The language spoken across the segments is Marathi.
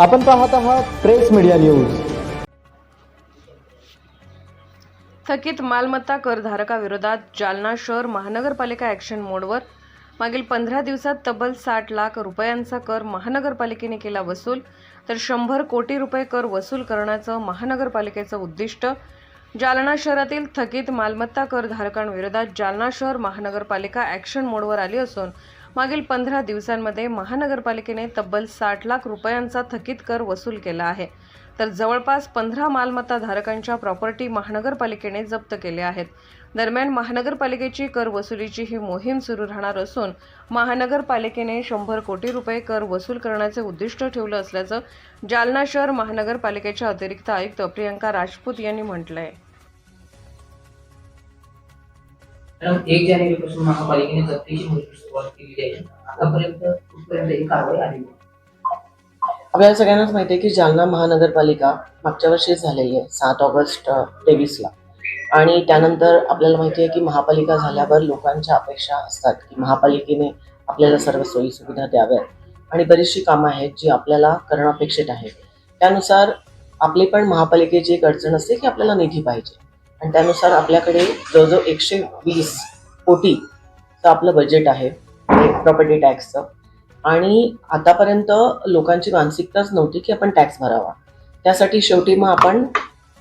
आपण पाहत आहात प्रेस मीडिया न्यूज. थकीत मालमत्ता करधारकाविरोधात जालना शहर महानगरपालिका ॲक्शन मोडवर मागील पंधरा दिवसात तब्बल साठ लाख रुपयांचा कर महानगरपालिकेने केला वसूल. तर शंभर कोटी रुपये कर वसूल करण्याचं महानगरपालिकेचं उद्दिष्ट. जालना शहरातील थकीत मालमत्ता करधारकांविरोधात जालना शहर महानगरपालिका ॲक्शन मोडवर आली असून मागील पंधरा दिवसांमध्ये महानगरपालिकेने तब्बल साठ लाख रुपयांचा थकीत कर वसूल केला आहे. तर जवळपास पंधरा मालमत्ता धारकांच्या प्रॉपर्टी महानगरपालिकेने जप्त केल्या आहेत. दरम्यान महानगरपालिकेची कर वसुलीची ही मोहीम सुरू राहणार असून महानगरपालिकेने शंभर कोटी रुपये कर वसूल करण्याचे उद्दिष्ट ठेवलं असल्याचं जालना शहर महानगरपालिकेच्या अतिरिक्त आयुक्त प्रियंका राजपूत यांनी म्हटलं आहे मॅडम एक जानेवारीपासून महापालिकेने जप्तीची मोहीम सुरुवात केली आहे. आतापर्यंत कुठपर्यंत ही कारवाई आली नाही. आपल्याला सगळ्यांनाच माहिती आहे की जालना महानगरपालिका मागच्या वर्षीच झालेली आहे सात ऑगस्ट तेवीसला. आणि त्यानंतर आपल्याला माहिती आहे की महापालिका झाल्यावर लोकांच्या अपेक्षा असतात की महापालिकेने आपल्याला सर्व सोयी सुविधा द्याव्यात. आणि बरीचशी कामं आहेत जी आपल्याला करणं अपेक्षित आहे त्यानुसार आपली पण महापालिकेची एक अडचण असते की आपल्याला निधी पाहिजे. आणि त्यानुसार आपल्याकडे जवळजवळ एकशे वीस कोटीचं आपलं बजेट आहे प्रॉपर्टी टॅक्सचं आणि आतापर्यंत लोकांची मानसिकताच नव्हती की आपण टॅक्स भरावा. त्यासाठी शेवटी मग आपण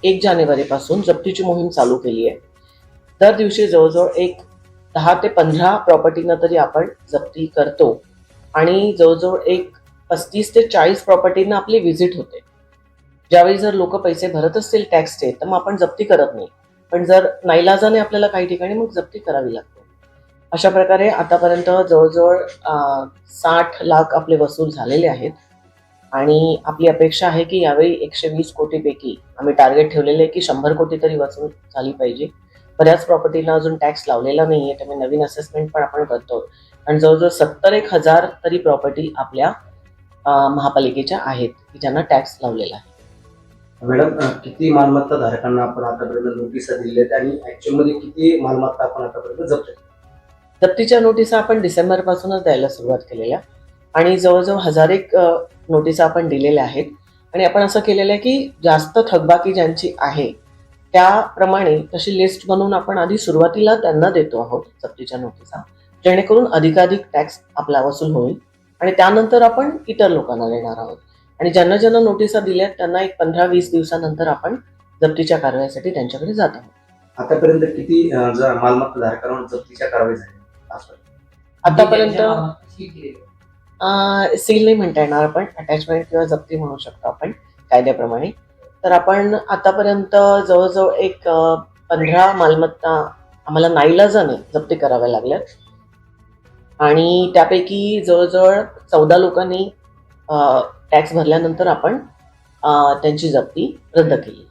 एक जानेवारीपासून जप्तीची मोहीम चालू केली आहे. दर दिवशी जवळजवळ एक दहा ते पंधरा प्रॉपर्टीनं तरी आपण जप्ती करतो. आणि जवळजवळ एक पस्तीस ते चाळीस प्रॉपर्टींना आपली व्हिजिट होते. ज्यावेळी जर लोक पैसे भरत असतील टॅक्सचे तर मग आपण जप्ती करत नाही. पण जर नाईलाजाने आपल्याला काही ठिकाणी मग जप्ती करावी लागते. अशा प्रकारे आतापर्यंत जवळजवळ साठ लाख आपले वसूल झालेले आहेत. आणि आपली अपेक्षा आहे की यावेळी एकशे वीस कोटीपैकी आम्ही टार्गेट ठेवलेले आहे की शंभर कोटी तरी वसूल झाली पाहिजे. बऱ्याच प्रॉपर्टीला अजून टॅक्स लावलेला नाही आहे त्यामुळे नवीन असेसमेंट पण आपण करतो आणि जवळजवळ सत्तर एक हजार तरी प्रॉपर्टी आपल्या महापालिकेच्या आहेत की ज्यांना टॅक्स लावलेला आहे. मॅडम किती मालमत्ता धारकांना आपण आतापर्यंत नोटिसा दिल्या आहेत आणि ऍक्च्युअलमध्ये किती मालमत्ता आपण आतापर्यंत जप्त जप्तीच्या नोटिसा आपण डिसेंबर पासूनच द्यायला सुरुवात केलेल्या आणि जवळजवळ हजार एक नोटिसा आपण दिलेल्या आहेत. आणि आपण असं केलेलं आहे की जास्त थकबाकी ज्यांची आहे त्याप्रमाणे तशी लिस्ट बनवून आपण आधी सुरुवातीला त्यांना देतो आहोत जप्तीच्या नोटिसा. जेणेकरून अधिकाधिक टॅक्स आपला वसूल होईल आणि त्यानंतर आपण इतर लोकांना देणार आहोत. आणि ज्यांना ज्यांना नोटिसा दिल्यात त्यांना एक पंधरा वीस दिवसानंतर आपण जप्तीच्या कारवाईसाठी त्यांच्याकडे जात. आहोत आतापर्यंत किती मालमत्ता धारकांवर जप्तीच्या कारवाई आजपर्यंत आतापर्यंत सील नाही म्हणता येणार आपण. अटॅचमेंट किंवा जप्ती म्हणू शकतो आपण कायद्याप्रमाणे. तर आपण आतापर्यंत जवळजवळ एक पंधरा मालमत्ता आम्हाला नाईलाजाने जप्ती कराव्या लागल्यात. आणि त्यापैकी जवळजवळ चौदा लोकांनी टॅक्स भरल्यानंतर आपण त्यांची जप्ती रद्द केली.